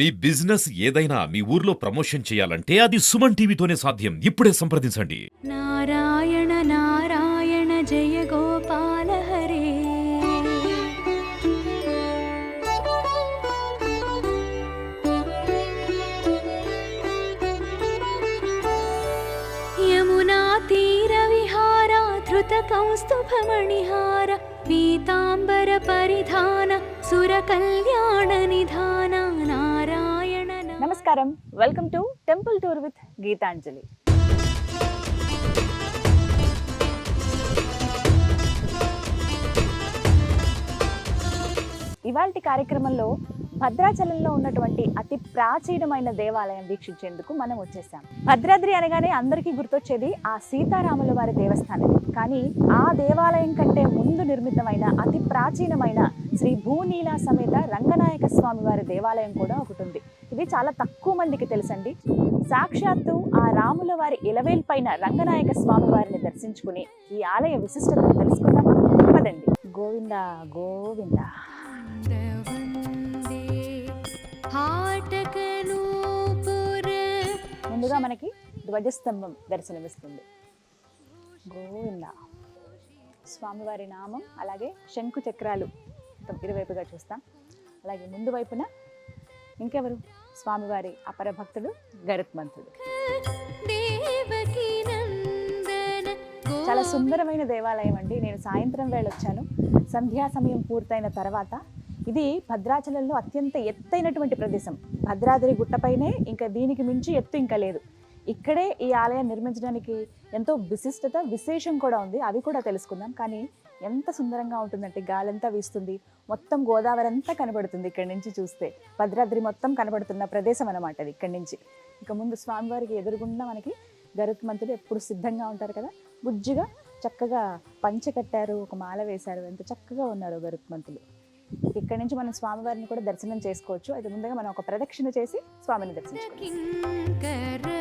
మీ business ఏదైనా మీ ఊర్లో promotion చేయాలంటే అది సుమన్ టీవీతోనే సాధ్యం. ఇప్పుడే సంప్రదించండి. నారాయణ నారాయణ జయ గోపాల హరే. యమునా తీర విహార ధృత కౌస్తుభమణిహార పీతాంబర పరిధాన సుర కళ్యాణ నిధాన. నమస్కారం. Welcome to temple tour with Geetanjali ఇవాళ కార్యక్రమంలో భద్రాచలంలో ఉన్నటువంటి అతి ప్రాచీనమైన దేవాలయం వీక్షించేందుకు మనం వచ్చేసాం. భద్రాద్రి అనగానే అందరికీ గుర్తొచ్చేది ఆ సీతారాముల వారి దేవస్థానం. కానీ ఆ దేవాలయం కంటే ముందు నిర్మితమైన అతి ప్రాచీనమైన శ్రీ భూనీల సమేత రంగనాయక స్వామి వారి దేవాలయం కూడా ఒకటి ఉంది. ఇది చాలా తక్కువ మందికి తెలుసండి. సాక్షాత్తు ఆ రాముల వారి ఇలవేల్ పైన రంగనాయక స్వామి వారిని దర్శించుకుని ఈ ఆలయ విశిష్టతను తెలుసుకుందాం. పదండి. గోవింద గోవింద. ముందుగా మనకి ధ్వజస్తంభం దర్శనమిస్తుంది. గోవింద. స్వామివారి నామం అలాగే శంకు చక్రాలు మొత్తం ఇరువైపుగా చూస్తాం. అలాగే ముందు వైపున ఇంకెవరు? స్వామివారి అపర భక్తుడు గరుత్మంతుడు. చాలా సుందరమైన దేవాలయం అండి. నేను సాయంత్రం వేళ వచ్చాను. సంధ్యా సమయం పూర్తయిన తర్వాత ఇది భద్రాచలంలో అత్యంత ఎత్తైనటువంటి ప్రదేశం. భద్రాద్రి గుట్టపైనే ఇంకా దీనికి మించి ఎత్తు ఇంకా లేదు. ఇక్కడే ఈ ఆలయం నిర్మించడానికి ఎంతో విశిష్టత విశేషం కూడా ఉంది. అవి కూడా తెలుసుకుందాం. కానీ ఎంత సుందరంగా ఉంటుందంటే గాలంతా వీస్తుంది. మొత్తం గోదావరి అంతా కనబడుతుంది ఇక్కడి నుంచి చూస్తే. భద్రాద్రి మొత్తం కనబడుతున్న ప్రదేశం అనమాట అది ఇక్కడి నుంచి. ఇక ముందు స్వామివారికి ఎదురుగుండా మనకి గరుత్మంతుడు ఎప్పుడు సిద్ధంగా ఉంటారు కదా? బుజ్జిగా చక్కగా పంచె కట్టారు ఒక మాల వేశారు. ఎంత చక్కగా ఉన్నారు గరుత్మంతులు ఇక్కడి నుంచి మనం స్వామివారిని కూడా దర్శనం చేసుకోవచ్చు. అయితే ముందుగా మనం ఒక ప్రదక్షిణ చేసి స్వామిని దర్శించుకోవాలి కింకర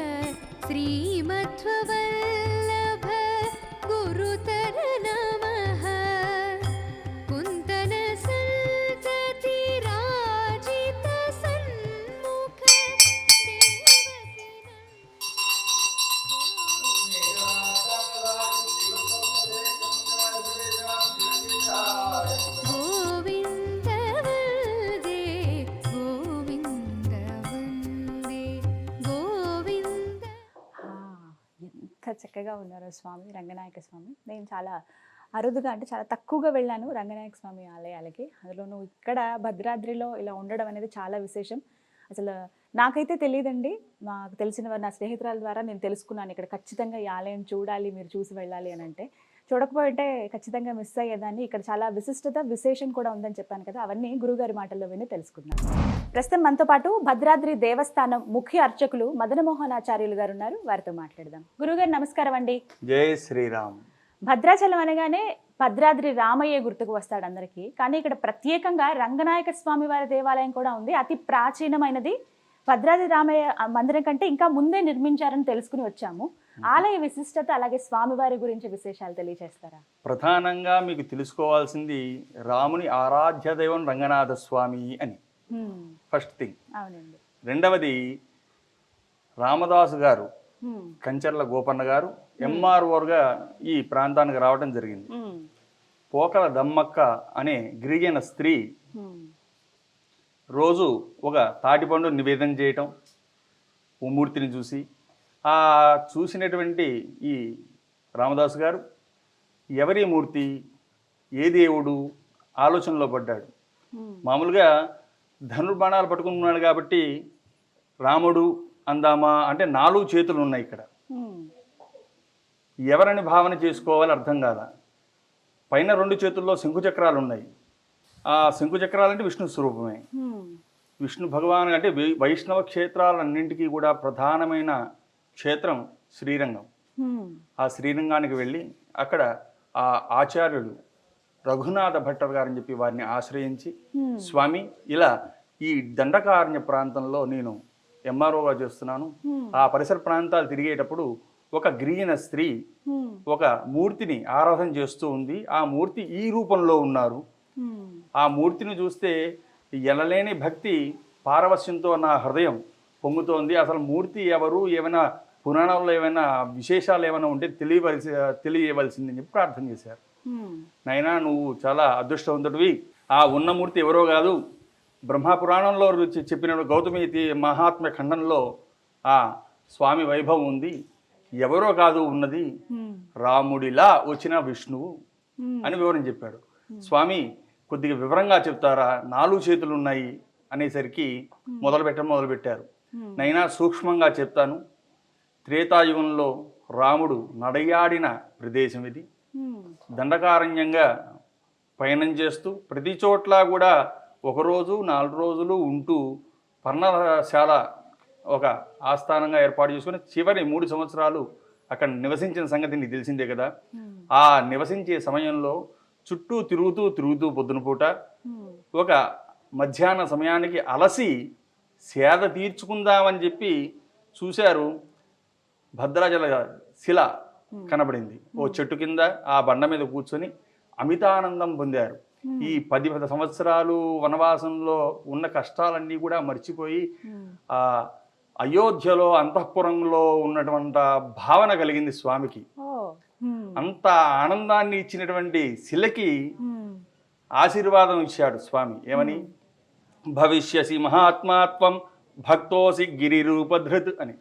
చక్కగా ఉన్నారు స్వామి రంగనాయక స్వామి. నేను చాలా అరుదుగా అంటే చాలా తక్కువగా వెళ్ళాను రంగనాయక స్వామి ఆలయాలకి. అందులోనూ ఇక్కడ భద్రాద్రిలో ఇలా ఉండడం అనేది చాలా విశేషం. అసలు నాకైతే తెలియదండి. నాకు తెలిసిన నా స్నేహితురాల ద్వారా నేను తెలుసుకున్నాను. ఇక్కడ ఖచ్చితంగా ఈ ఆలయం చూడాలి మీరు చూసి వెళ్ళాలి అని అంటే. చూడకపోతే ఖచ్చితంగా మిస్ అయ్యేదాన్ని. ఇక్కడ చాలా విశిష్టత విశేషం కూడా ఉందని చెప్పాను కదా అవన్నీ గురుగారి మాటల్లో విని తెలుసుకున్నాను. ప్రస్తుతం మనతో పాటు భద్రాద్రి దేవస్థానం ముఖ్య అర్చకులు మదన మోహనాచార్యులు గారు ఉన్నారు. వారితో మాట్లాడదాం. గురుగారు నమస్కారం అండి. జై శ్రీరామ్. భద్రాచలం అనగానే భద్రాద్రి రామయ్య గుర్తుకు వస్తాడు అందరికీ. కానీ ఇక్కడ ప్రత్యేకంగా రంగనాయక స్వామి వారి దేవాలయం కూడా ఉంది. అతి ప్రాచీనమైనది. భద్రాద్రి రామయ్య మందిరం కంటే ఇంకా ముందే నిర్మించారని తెలుసుకుని వచ్చాము. ఆలయ విశిష్టత అలాగే స్వామివారి గురించి విశేషాలు తెలియజేస్తారా ప్రధానంగా మీకు తెలుసుకోవాల్సింది రాముని ఆరాధ్య దైవం రంగనాథ స్వామి అని. ఫస్ట్ థింగ్ రెండవది రామదాసు గారు కంచర్ల గోపన్న గారు ఎంఆర్ఓర్గా ఈ ప్రాంతానికి రావడం జరిగింది. పోకల దమ్మక్క అనే గిరిజన స్త్రీ రోజు ఒక తాటిపండు నివేదన చేయటం ఓ మూర్తిని చూసి ఆ చూసినటువంటి ఈ రామదాసు గారు ఎవరి మూర్తి ఏ దేవుడు ఆలోచనలో పడ్డాడు. మామూలుగా ధనుర్బాణాలు పట్టుకుని ఉన్నాడు కాబట్టి రాముడు అందామా అంటే నాలుగు చేతులు ఉన్నాయి ఇక్కడ. ఎవరని భావన చేసుకోవాలి అర్థం కాదా పైన రెండు చేతుల్లో శంకుచక్రాలు ఉన్నాయి. ఆ శంకుచక్రాలు అంటే విష్ణు స్వరూపమే. విష్ణు భగవాన్ అంటే వైష్ణవ క్షేత్రాలన్నింటికీ కూడా ప్రధానమైన క్షేత్రం శ్రీరంగం. ఆ శ్రీరంగానికి వెళ్ళి అక్కడ ఆ ఆచార్యుడు రఘునాథ భట్టర్ గారని చెప్పి వారిని ఆశ్రయించి స్వామి ఇలా ఈ దండకారణ్య ప్రాంతంలో నేను ఎంఆర్ఓగా చేస్తున్నాను. ఆ పరిసర ప్రాంతాలు తిరిగేటప్పుడు ఒక గిరిజన స్త్రీ ఒక మూర్తిని ఆరాధన చేస్తూ ఉంది. ఆ మూర్తి ఈ రూపంలో ఉన్నారు. ఆ మూర్తిని చూస్తే ఎనలేని భక్తి పారవస్యంతో నా హృదయం పొంగుతోంది. అసలు మూర్తి ఎవరు? ఏమైనా పురాణంలో ఏమైనా విశేషాలు ఏమైనా ఉంటే తెలియవలసి తెలియవలసిందని చెప్పి ప్రార్థన చేశారు. నైనా నువ్వు చాలా అదృష్టవంతుడివి. ఆ ఉన్న మూర్తి ఎవరో కాదు. బ్రహ్మ పురాణంలో రుచి చెప్పిన గౌతమి మహాత్మ్య ఖండంలో ఆ స్వామి వైభవం ఉంది. ఎవరో కాదు ఉన్నది. రాముడిలా వచ్చిన విష్ణువు అని వివరం చెప్పాడు. స్వామి కొద్దిగా వివరంగా చెప్తారా? నాలుగు చేతులు ఉన్నాయి అనేసరికి మొదలు పెట్టడం మొదలుపెట్టారు. నైనా సూక్ష్మంగా చెప్తాను. త్రేతాయుగంలో రాముడు నడయాడిన ప్రదేశం ఇది. దండకారణ్యంగా పయనం చేస్తూ ప్రతి చోట్ల కూడా ఒకరోజు నాలుగు రోజులు ఉంటూ పర్ణశాల ఒక ఆస్థానంగా ఏర్పాటు చేసుకుని చివరి మూడు సంవత్సరాలు అక్కడ నివసించిన సంగతి నీకు తెలిసిందే కదా. ఆ నివసించే సమయంలో చుట్టూ తిరుగుతూ తిరుగుతూ పొద్దున పూట ఒక మధ్యాహ్న సమయానికి అలసి సేద తీర్చుకుందామని చెప్పి చూశారు. భద్రాచల శిల కనబడింది. ఓ చెట్టు కింద ఆ బండ మీద కూర్చొని అమితానందం పొందారు. ఈ పది పది సంవత్సరాలు వనవాసంలో ఉన్న కష్టాలన్నీ కూడా మర్చిపోయి ఆ అయోధ్యలో అంతఃపురంలో ఉన్నటువంటి భావన కలిగింది స్వామికి. అంత ఆనందాన్ని ఇచ్చినటువంటి శిలకి ఆశీర్వాదం ఇచ్చాడు స్వామి. ఏమని? భవిష్యసి మహాత్మాత్వం భక్తోసి గిరిరూపధృత్ అని.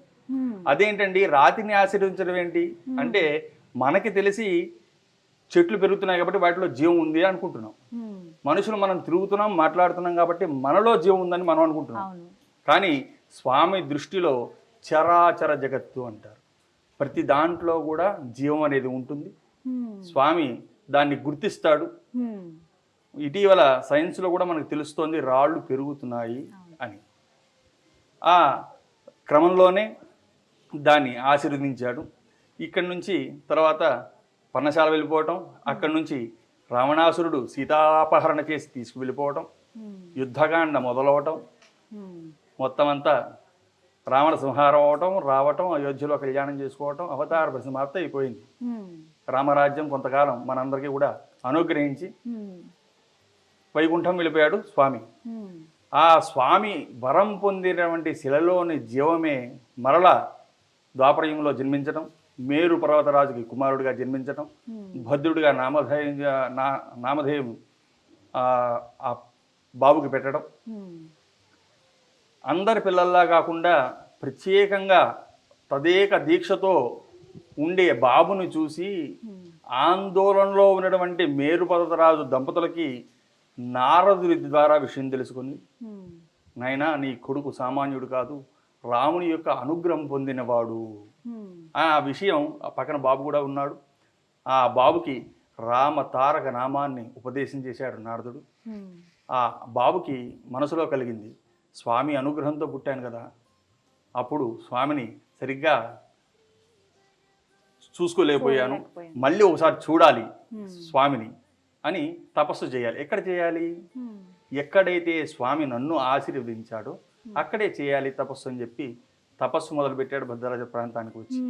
అదేంటండి? రాతిని ఆశీర్వించడం ఏంటి? అంటే మనకి తెలిసి చెట్లు పెరుగుతున్నాయి కాబట్టి వాటిలో జీవం ఉంది అనుకుంటున్నాం. మనుషులు మనం తిరుగుతున్నాం మాట్లాడుతున్నాం కాబట్టి మనలో జీవం ఉందని మనం అనుకుంటున్నాం. కానీ స్వామి దృష్టిలో చరాచర జగత్తు అంటారు. ప్రతి దాంట్లో కూడా జీవం అనేది ఉంటుంది. స్వామి దాన్ని గుర్తిస్తాడు. ఇటీవల సైన్స్లో కూడా మనకు తెలుస్తోంది రాళ్ళు పెరుగుతున్నాయి అని. ఆ క్రమంలోనే దాన్ని ఆశీర్వదించాడు. ఇక్కడి నుంచి తర్వాత పర్ణశాల వెళ్ళిపోవటం అక్కడి నుంచి రావణాసురుడు సీతాపహరణ చేసి తీసుకువెళ్ళిపోవటం యుద్ధకాండ మొదలవటం మొత్తం అంతా రావణ సంహారం అవటం రావటం అయోధ్యలో కళ్యాణం చేసుకోవటం అవతార పరిసమాప్తి అయిపోయింది. రామరాజ్యం కొంతకాలం మనందరికీ కూడా అనుగ్రహించి వైకుంఠం వెళ్ళిపోయాడు స్వామి. ఆ స్వామి వరం పొందినటువంటి శిలలోని జీవమే మరల ద్వాపరయుగంలో జన్మించడం మేరు పర్వతరాజుకి కుమారుడిగా జన్మించడం భద్రుడిగా నామధేయం నా నామధేయం ఆ బాబుకి పెట్టడం. అందరి పిల్లల్లా కాకుండా ప్రత్యేకంగా తదేక దీక్షతో ఉండే బాబును చూసి ఆందోళనలో ఉన్నటువంటి మేరు పర్వతరాజు దంపతులకి నారదుడి ద్వారా విషయం తెలుసుకుంది. నాయనా నీ కొడుకు సామాన్యుడు కాదు. రాముని యొక్క అనుగ్రహం పొందినవాడు. ఆ విషయం ఆ పక్కన బాబు కూడా ఉన్నాడు. ఆ బాబుకి రామ తారక నామాన్ని ఉపదేశం చేశాడు నారదుడు. ఆ బాబుకి మనసులో కలిగింది. స్వామి అనుగ్రహంతో పుట్టాను కదా. అప్పుడు స్వామిని సరిగ్గా చూసుకోలేకపోయాను. మళ్ళీ ఒకసారి చూడాలి స్వామిని అని తపస్సు చేయాలి. ఎక్కడ చేయాలి? ఎక్కడైతే స్వామి నన్ను ఆశీర్వదించాడో అక్కడే చేయాలి తపస్సు అని చెప్పి తపస్సు మొదలుపెట్టాడు భద్రరాజ ప్రాంతానికి వచ్చి.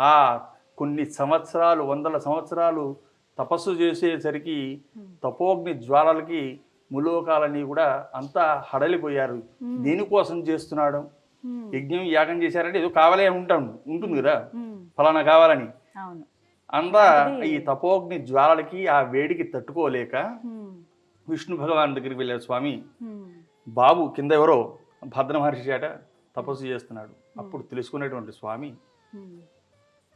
ఆ కొన్ని సంవత్సరాలు వందల సంవత్సరాలు తపస్సు చేసేసరికి తపోగ్ని జ్వాలలకి ములోకాలని కూడా అంతా హడలిపోయారు. దేనికోసం చేస్తున్నాడు? యజ్ఞం యాగం చేశారంటే ఏదో కావాలే ఉంటాం ఉంటుంది కదా? ఫలానా కావాలని. అంతా ఈ తపోగ్ని జ్వాలలకి ఆ వేడికి తట్టుకోలేక విష్ణు భగవాన్ దగ్గరికి వెళ్ళారు స్వామి. బాబు కింద ఎవరో భద్ర మహర్షి చేట తపస్సు చేస్తున్నాడు. అప్పుడు తెలుసుకునేటువంటి స్వామి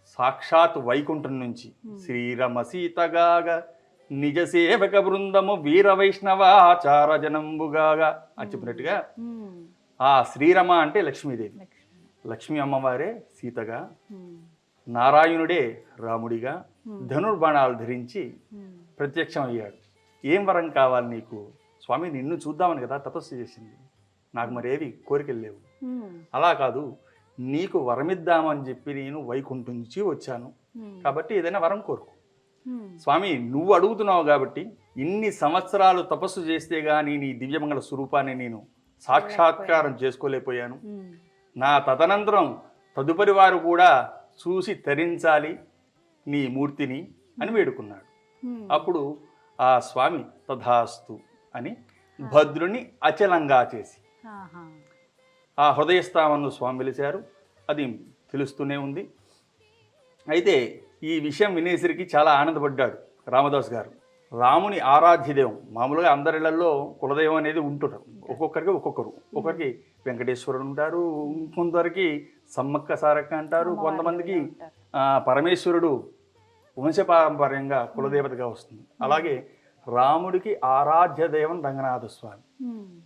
సాక్షాత్ వైకుంఠం నుంచి శ్రీరమ సీతగాగ నిజ సేవక బృందము వీర వైష్ణవాచార జనంబుగాగా అని చెప్పినట్టుగా ఆ శ్రీరమ అంటే లక్ష్మీదేవి. లక్ష్మీ. అమ్మవారే సీతగా నారాయణుడే రాముడిగా ధనుర్బాణాలు ధరించి ప్రత్యక్షం అయ్యాడు ఏం వరం కావాలి నీకు? స్వామి నిన్ను చూద్దామని కదా తపస్సు చేసింది. నాకు మరేవి కోరికలు లేవు. అలా కాదు నీకు వరమిద్దామని చెప్పి నేను వైకుంఠం నుంచి వచ్చాను. కాబట్టి ఏదైనా వరం కోరుకో. స్వామి నువ్వు అడుగుతున్నావు కాబట్టి ఇన్ని సంవత్సరాలు తపస్సు చేస్తే గానీ నీ దివ్యమంగళ స్వరూపాన్ని నేను సాక్షాత్కారం చేసుకోలేకపోయాను. నా తదనంతరం తదుపరి వారు కూడా చూసి తరించాలి నీ మూర్తిని అని వేడుకున్నాడు. అప్పుడు ఆ స్వామి తథాస్తు అని భద్రుని అచలంగా చేసి. ఆ హృదయస్థానంలో స్వామి వెలిశారు. అది తెలుస్తూనే ఉంది. అయితే ఈ విషయం వినేసరికి చాలా ఆనందపడ్డాడు రామదాస్ గారు. రాముని ఆరాధ్య దైవం మామూలుగా అందరిళ్ళలో కులదైవం అనేది ఉంటుంటారు. ఒక్కొక్కరికి ఒక్కొక్కరు. ఒకరికి వెంకటేశ్వరుడు ఉంటారు కొందరికి సమ్మక్క సారక్క అంటారు. కొంతమందికి పరమేశ్వరుడు వంశపారంపర్యంగా కులదేవతగా వస్తుంది. అలాగే రాముడికి ఆరాధ్య దైవం రంగనాథ స్వామి.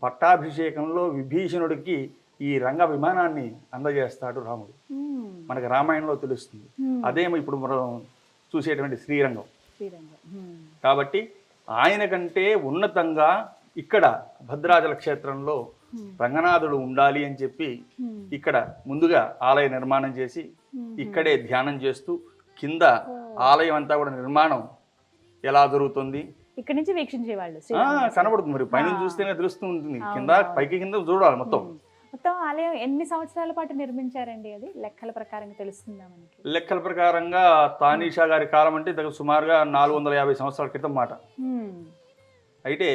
పట్టాభిషేకంలో విభీషణుడికి ఈ రంగ విమానాన్ని అందజేస్తాడు రాముడు. మనకు రామాయణంలో తెలుస్తుంది. అదేమో ఇప్పుడు మనం చూసేటువంటి శ్రీరంగం. కాబట్టి ఆయన కంటే ఉన్నతంగా ఇక్కడ భద్రాచల క్షేత్రంలో రంగనాథుడు ఉండాలి అని చెప్పి. ఇక్కడ ముందుగా ఆలయ నిర్మాణం చేసి ఇక్కడే ధ్యానం చేస్తూ కింద ఆలయం అంతా కూడా నిర్మాణం ఎలా జరుగుతుంది? ఇక్కడి నుంచి వీక్షించేవాళ్ళు. కనబడుతుంది మరి. పైన చూస్తేనే తెలుస్తూ ఉంటుంది కింద పైకి కింద చూడాలి మొత్తం. మొత్తం ఆలయం ఎన్ని సంవత్సరాల పాటు నిర్మించారండి అది? లెక్కల ప్రకారం తెలుస్తుందా మనకి? లెక్కల ప్రకారంగా తానీషా గారి కాలం అంటే దగ్గర సుమారుగా నాలుగు వందల యాభై సంవత్సరాల క్రితం మాట. అయితే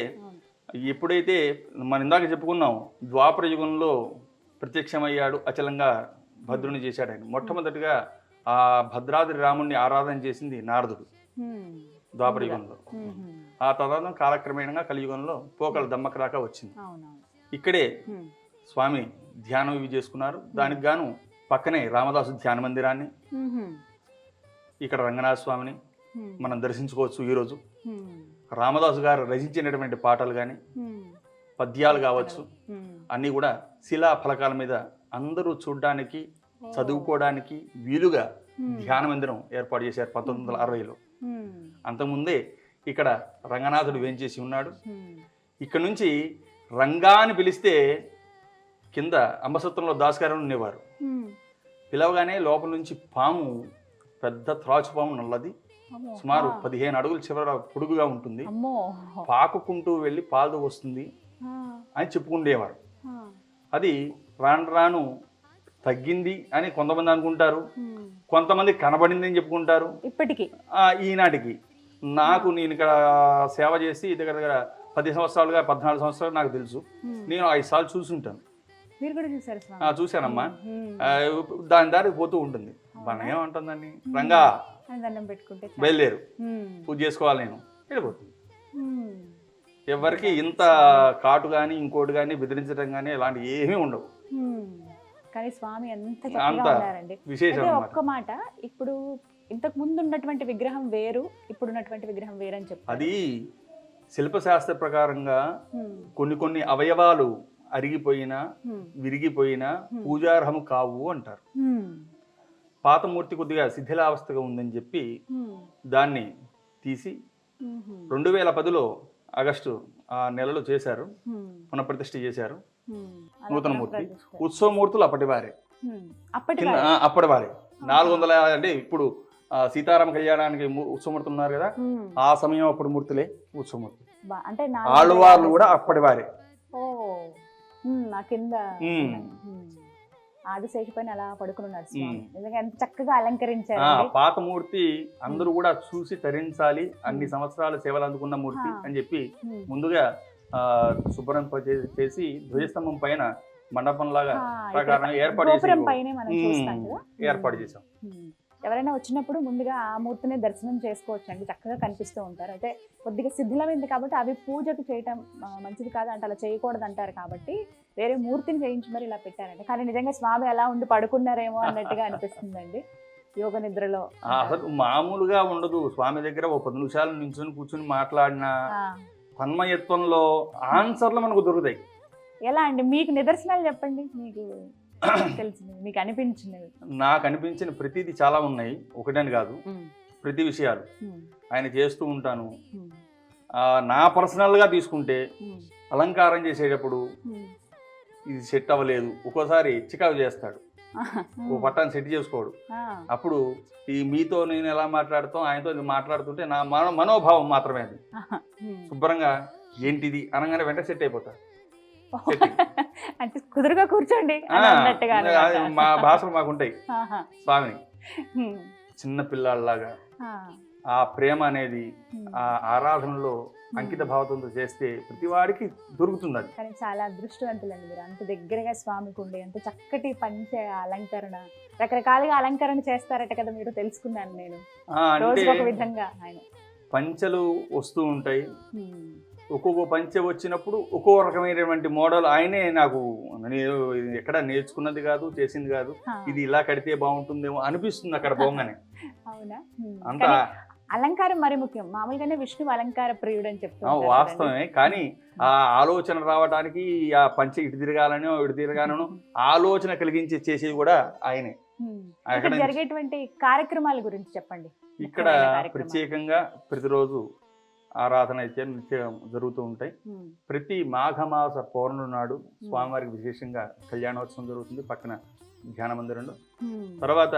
ఎప్పుడైతే మనం ఇందాక చెప్పుకున్నాం ద్వాపర యుగంలో ప్రత్యక్షమయ్యాడు అచలంగా భద్రుని చేశాడు ఆయన. మొట్టమొదటిగా ఆ భద్రాద్రి రాముణ్ణి ఆరాధన చేసింది నారదుడు. ఉమ్. ద్వాపర యుగంలో ఉమ్. ఆ తర్వాత కాలక్రమేణంగా కలియుగంలో పోకల దమ్మక దాకా వచ్చింది ఇక్కడే. స్వామి ధ్యానం ఇవి చేసుకున్నారు దానికి గాను పక్కనే రామదాసు ధ్యాన మందిరాన్ని. ఇక్కడ రంగనాథ స్వామిని. మనం దర్శించుకోవచ్చు ఈరోజు. రామదాసు గారు రచించినటువంటి పాటలు కానీ. పద్యాలు కావచ్చు. అన్నీ కూడా శిలా ఫలకాల మీద అందరూ చూడడానికి చదువుకోవడానికి వీలుగా ధ్యాన మందిరం ఏర్పాటు చేశారు పంతొమ్మిది వందల అరవైలో. అంతకుముందే ఇక్కడ రంగనాథుడు వేంచేసి ఉన్నాడు. ఇక్కడ నుంచి రంగా అని పిలిస్తే కింద అంబసత్రంలో దాస్కారం ఉండేవారు. పిలవగానే లోపల నుంచి పాము పెద్ద త్రాచు పాము నల్లది. సుమారు. పదిహేను అడుగుల చివర పొడుగుగా ఉంటుంది పాకుకుంటూ వెళ్ళి పాలు వస్తుంది. అని చెప్పుకుండేవారు. అది రాను రాను తగ్గింది అని కొంతమంది అనుకుంటారు. కొంతమంది కనబడింది అని చెప్పుకుంటారు. ఇప్పటికి? ఈనాటికి నాకు నేను ఇక్కడ సేవ చేసి దగ్గర దగ్గర పది సంవత్సరాలుగా పద్నాలుగు సంవత్సరాలు నాకు తెలుసు. నేను ఐదు సార్లు చూసుంటాను. చూశానమ్మా. దాని దారికి పోతూ ఉంటుంది. మనం ఏమంటుందండి రంగా. బయలుదేరు. పూజ చేసుకోవాలి నేను. వెళ్ళిపోతుంది. ఎవరికి ఇంత కాటు కానీ ఇంకోటి కానీ బెదిరించడం కానీ ఇలాంటి ఏమీ ఉండవు. కానీ స్వామి ఎంత అంత చక్కగా ఉన్నారండి విశేషం ఒక్క మాట ఇప్పుడు ఇంతకు ముందు ఉన్నటువంటి విగ్రహం వేరు ఇప్పుడు ఉన్నటువంటి విగ్రహం వేరు అని చెప్పారు అది శిల్పశాస్త్ర ప్రకారంగా. కొన్ని కొన్ని అవయవాలు అరిగిపోయినా. విరిగిపోయినా పూజార్హము కావు అంటారు. పాతమూర్తి కొద్దిగా శిథిలావస్థగా ఉందని చెప్పి. దాన్ని తీసి. రెండు వేల పదిలో ఆగస్టు ఆ నెలలో చేశారు. పునఃప్రతిష్ఠ చేశారు నూతన మూర్తి. ఉత్సవమూర్తులు. అప్పటి వారు. ఆ, అప్పటివారే నాలుగు వందల అంటే ఇప్పుడు సీతారామ కళ్యాణానికి ఉత్సవమూర్తి ఉన్నారు కదా. ఆ సమయం అప్పుడు మూర్తులే ఉత్సవమూర్తి అంటే ఆళ్ళవార్లు కూడా ఉమ్, నా కింద. ఆదిశేష పైన అలా పడుకుని స్వామి. ఎంత చక్కగా అలంకరించారు ఆ పాతమూర్తి అందరూ కూడా చూసి తరించాలి అన్ని సంవత్సరాలు సేవలు అందుకున్న మూర్తి. అని చెప్పి ముందుగా శుభ్రం చేసి ధ్వజస్తంభం పైన మండపం లాగా ప్రకారం ఏర్పాటు చేసి ఏర్పాటు చేసాం. ఎవరైనా వచ్చినప్పుడు ముందుగా ఆ మూర్తిని దర్శనం చేసుకోవచ్చు అండి చక్కగా కనిపిస్తూ ఉంటారు. అయితే కొద్దిగా శిథిలమైంది కాబట్టి అవి పూజకు చేయటం మంచిది కాదు అంటే అలా చేయకూడదు అంటారు కాబట్టి వేరే మూర్తిని చేయించి మరి ఇలా పెట్టారండి. కానీ నిజంగా స్వామి అలా ఉండి పడుకున్నారేమో అన్నట్టుగా అనిపిస్తుందండి. యోగ నిద్రలో. అసలు మామూలుగా ఉండదు. స్వామి దగ్గర ఒక పది నిమిషాలు నించుని కూర్చుని మాట్లాడిన తన్మయత్వంలో ఆన్సర్లు మనకు దొరుకుతాయి. ఎలా అండి? మీకు నిదర్శనాలు చెప్పండి. మీకు మీకు అనిపించినవి. నాకు అనిపించిన ప్రతిదీ చాలా ఉన్నాయి. ఒకటని కాదు ప్రతి విషయాలు. ఆయన చేస్తూ ఉంటాను. నా పర్సనల్గా తీసుకుంటే అలంకారం చేసేటప్పుడు. ఇది సెట్ అవ్వలేదు. ఒక్కోసారి చికాకు చేస్తాడు. ఓ పట్టాన్ని సెట్ చేసుకోడు. అప్పుడు ఈ మీతో నేను ఎలా మాట్లాడుతాం ఆయనతో మాట్లాడుతుంటే నా మనో మనోభావం మాత్రమే అది. శుభ్రంగా ఏంటిది అనగానే వెంటనే సెట్ అయిపోతా. అంటే కుదురుగా కూర్చోండి. మా భాషలు మాకుంటాయి. స్వామిని. చిన్న పిల్లాళ్ళలాగా ఆ, ప్రేమ అనేది. ఆ ఆరాధనలో అంకిత భావంతో చేస్తే ప్రతి వాడికి దొరుకుతుంది అది కానీ చాలా అదృష్టవంతులండి మీరు. అంత దగ్గరగా స్వామికి ఉండి అంత చక్కటి పంచ అలంకరణ రకరకాలుగా అలంకరణ చేస్తారట కదా మీరు తెలుసుకున్నాను నేను. ఒక విధంగా ఆయన. పంచలు వస్తూ ఉంటాయి. ఒక్కొక్క పంచె వచ్చినప్పుడు ఒక్కో రకమైనటువంటి మోడల్ ఆయనే నాకు నేను ఎక్కడ నేర్చుకున్నది కాదు చేసింది కాదు. ఇది ఇలా కడితే బాగుంటుందేమో అనిపిస్తుంది అక్కడ పోగానే. అంత అలంకారం మరి ముఖ్యం. మామూలుగానే విష్ణు అలంకార ప్రియుడు అని చెప్తూ వాస్తవమే. కానీ ఆ ఆలోచన రావడానికి ఆ పంచె ఇటు తిరగాలనో ఇటు తిరగాలనో ఆలోచన కలిగించి చేసేది కూడా ఆయనే. ఇక్కడ జరిగేటువంటి కార్యక్రమాల గురించి చెప్పండి. ఇక్కడ. ప్రత్యేకంగా ప్రతిరోజు ఆరాధన అయితే నిత్యం జరుగుతూ ఉంటాయి. ప్రతి మాఘమాస పౌర్ణమి నాడు స్వామివారికి విశేషంగా కళ్యాణోత్సవం జరుగుతుంది పక్కన ధ్యాన మందిరంలో. తర్వాత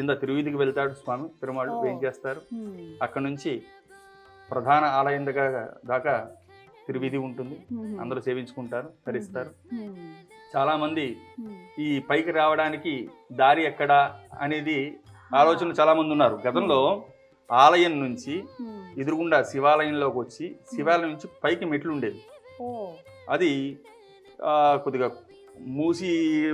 కింద తిరువీధికి వెళ్తాడు స్వామి పెరుమాళ్ళు. ఏం చేస్తారు. అక్కడ నుంచి ప్రధాన ఆలయం దగ్గర దాకా తిరువీధి ఉంటుంది. అందరూ సేవించుకుంటారు ధరిస్తారు. చాలా మంది. ఈ పైకి రావడానికి దారి ఎక్కడా అనేది ఆలోచనలు చాలా మంది ఉన్నారు గతంలో ఆలయం నుంచి. ఎదురుగుండా శివాలయంలోకి వచ్చి శివాలయం నుంచి పైకి మెట్లు ఉండేవి ఓ. అది కొద్దిగా మూసి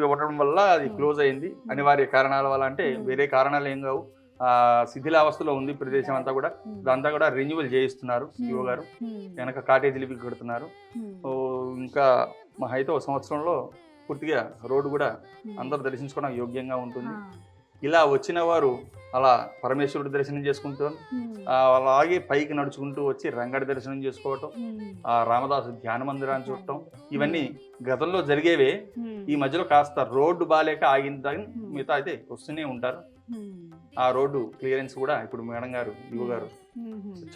ఉండడం వల్ల అది క్లోజ్ అయింది అనివార్య కారణాల వల్ల అంటే Hmm. వేరే కారణాలు ఏం కావు ఆ శిథిలావస్థలో ఉంది ప్రదేశం అంతా కూడా. దాంతా కూడా రెన్యువల్ చేయిస్తున్నారు శివ గారు. వెనక కాటేజీలు కడుతున్నారు ఇంకా మా అయితే ఒక సంవత్సరంలో పూర్తిగా రోడ్డు కూడా. అందరూ దర్శించుకోవడం యోగ్యంగా ఉంటుంది ఆ. ఇలా వచ్చిన వారు అలా పరమేశ్వరుడి దర్శనం. ఆ, అలాగే పైకి నడుచుకుంటూ వచ్చి రంగడి దర్శనం చేసుకోవటం. ఆ రామదాసు ధ్యాన మందిరాన్ని చూడటం ఇవన్నీ గతంలో జరిగేవే. ఈ మధ్యలో కాస్త రోడ్డు బాగాలేక ఆగిన మిగతా అయితే వస్తూనే ఉంటారు. ఆ రోడ్డు క్లియరెన్స్ కూడా ఇప్పుడు మేడం గారు యువ గారు.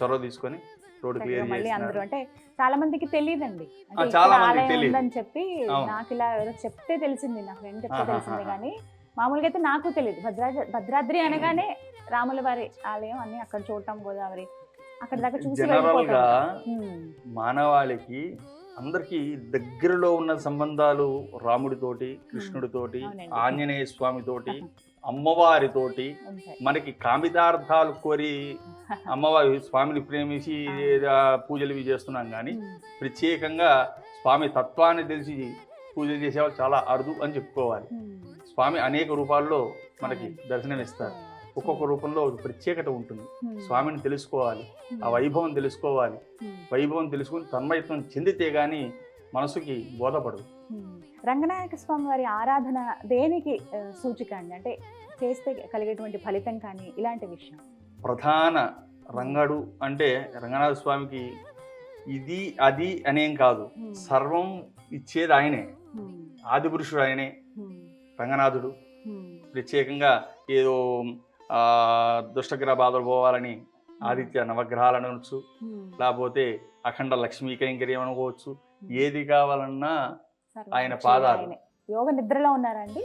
చొరవ తీసుకొని రోడ్డు క్లియర్ అందరూ అంటే చాలా మందికి తెలియదండి చాలా మందికి. ఉందని చెప్పి. నాకు ఇలా చెప్తే తెలిసింది నా ఫ్రెండ్ చెప్తే. తెలిసింది కానీ మామూలుగా అయితే నాకు తెలియదు భద్రాద్రి భద్రాద్రి అనగానే రాముల వారి ఆలయం అన్ని అక్కడ చూడటం గోదావరి అక్కడ దాకా చూసి జనరల్. గా. మానవాళికి అందరికీ దగ్గరలో ఉన్న సంబంధాలు రాముడితోటి కృష్ణుడితోటి. ఆంజనేయ స్వామితోటి అమ్మవారితోటి. మనకి కామితార్థాలు కోరి అమ్మవారి స్వామిని ప్రేమించి పూజలు ఇవి చేస్తున్నాం కానీ. ప్రత్యేకంగా స్వామి తత్వాన్ని తెలిసి పూజలు చేసేవాళ్ళు చాలా అరుదు అని చెప్పుకోవాలి. స్వామి అనేక రూపాల్లో మనకి అవునండి. దర్శనమిస్తారు ఒక్కొక్క రూపంలో ఒక ప్రత్యేకత ఉంటుంది. స్వామిని తెలుసుకోవాలి ఆ వైభవం తెలుసుకోవాలి. వైభవం తెలుసుకుని తన్మయత్వం చెందితే గాని మనసుకి బోధపడదు. రంగనాయక స్వామి వారి ఆరాధన దేనికి సూచిక అండి అంటే చేస్తే కలిగేటువంటి ఫలితం కానీ ఇలాంటి విషయం ప్రధాన రంగడు అంటే రంగనాథ స్వామికి ఇది అది అనేం కాదు. సర్వం ఇచ్చేది ఆయనే ఉమ్. ఆది పురుషుడు ఆయనే. రంగనాథుడు. ప్రత్యేకంగా ఏదో ఆ, దుష్టగ్రహ బాధలు పోవాలని ఆదిత్య నవగ్రహాలను అనొచ్చు. లేకపోతే అఖండ లక్ష్మీ కైంకర్యం అనుకోవచ్చు. ఏది కావాలన్నా ఆయన పాదాలు. యోగ నిద్రలో ఉన్నారండి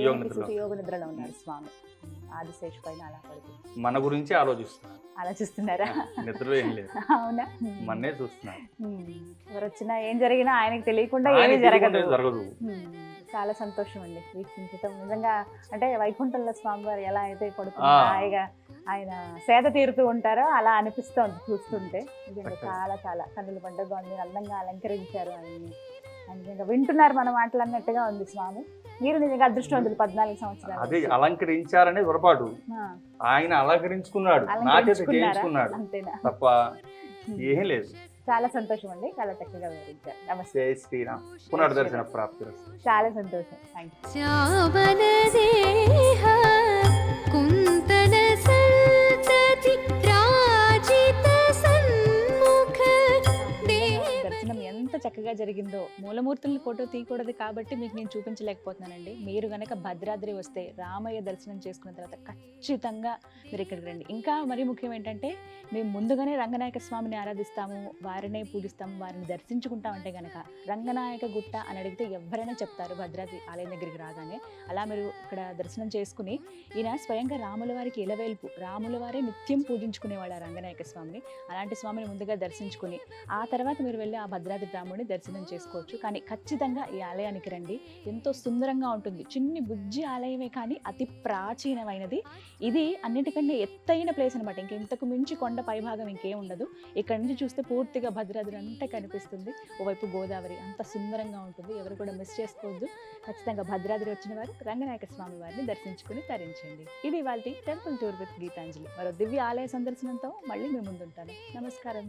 యోగ నిద్రలో. ఉన్నారు స్వామి. ఆదిశేష పైన అలా పడుతుంది మన గురించి ఆలోచిస్తున్నారు. ఆలోచిస్తున్నారా? నిద్రలో ఏం లేదు. అవునా? మన్నే చూస్తున్నారు. ఎవరు వచ్చినా ఏం జరిగినా ఆయనకి తెలియకుండా ఏమీ జరగదు. జరగదు. చాలా సంతోషం అండి వీక్షించటం. నిజంగా అంటే వైకుంఠంలో స్వామివారు ఎలా అయితే. హాయిగా ఆయన సేద తీరుతూ ఉంటారో అలా అనిపిస్తోంది చూస్తుంటే. నిజంగా. చాలా చాలా కన్నుల పండుగ ఉంది అందంగా అలంకరించారు ఆయన్ని ఆయన నిజంగా వింటున్నారు మన మాటలు అన్నట్టుగా ఉంది స్వామి. మీరు నిజంగా అదృష్టవంతులు పద్నాలుగు సంవత్సరాలు. అదే అలంకరించారనే పొరపాటు. ఆయన అలంకరించుకున్నాడు. నా చేత అలంకరించుకున్నారా? చేయించుకున్నాడు. అంతేనా? తప్ప ఏం లేదు. చాలా సంతోషం అండి చాలా చక్కగా వివరించారు. నమస్తే. శ్రీరామ్. పునర్దర్శన ప్రాప్తి చాలా సంతోషం. థ్యాంక్ యూ చక్కగా జరిగిందో మూలమూర్తులను ఫోటో తీయకూడదు కాబట్టి మీకు నేను చూపించలేకపోతున్నానండి. మీరు గనక భద్రాద్రి వస్తే రామయ్య దర్శనం చేసుకున్న తర్వాత ఖచ్చితంగా మీరు ఇక్కడికి రండి. ఇంకా మరీ ముఖ్యం ఏంటంటే మేము ముందుగానే రంగనాయక స్వామిని ఆరాధిస్తాము వారినే పూజిస్తాము వారిని దర్శించుకుంటామంటే గనక రంగనాయక గుట్ట అని అడిగితే ఎవరైనా చెప్తారు భద్రాద్రి ఆలయం దగ్గరికి రాగానే. అలా మీరు ఇక్కడ దర్శనం చేసుకుని ఈయన స్వయంగా రాముల వారికి ఇలవేల్పు రాముల వారే నిత్యం పూజించుకునేవాడు ఆ రంగనాయక స్వామిని. అలాంటి స్వామిని ముందుగా దర్శించుకుని ఆ తర్వాత మీరు వెళ్ళి ఆ భద్రాద్రి రాముడిని దర్శనం చేసుకోవచ్చు. కానీ ఖచ్చితంగా ఈ ఆలయానికి రండి. ఎంతో సుందరంగా ఉంటుంది. చిన్ని బుజ్జి ఆలయమే కానీ అతి ప్రాచీనమైనది. ఇది అన్నిటికంటే ఎత్తైన ప్లేస్ అనమాట ఇంక ఇంతకు మించి కొండ పైభాగం ఇంకేం ఉండదు. ఇక్కడ నుంచి చూస్తే పూర్తిగా భద్రాద్రి అంతా కనిపిస్తుంది. ఓవైపు గోదావరి అంత సుందరంగా ఉంటుంది. ఎవరు కూడా మిస్ చేసుకోవద్దు. ఖచ్చితంగా భద్రాద్రి వచ్చిన వారు రంగనాయక స్వామి వారిని దర్శించుకుని తరించండి. ఇది వాళ్ళ టెంపుల్ టూర్ విత్ గీతాంజలి. మరో దివ్య ఆలయ సందర్శనంతో మళ్ళీ మీ ముందుంటాను. నమస్కారం.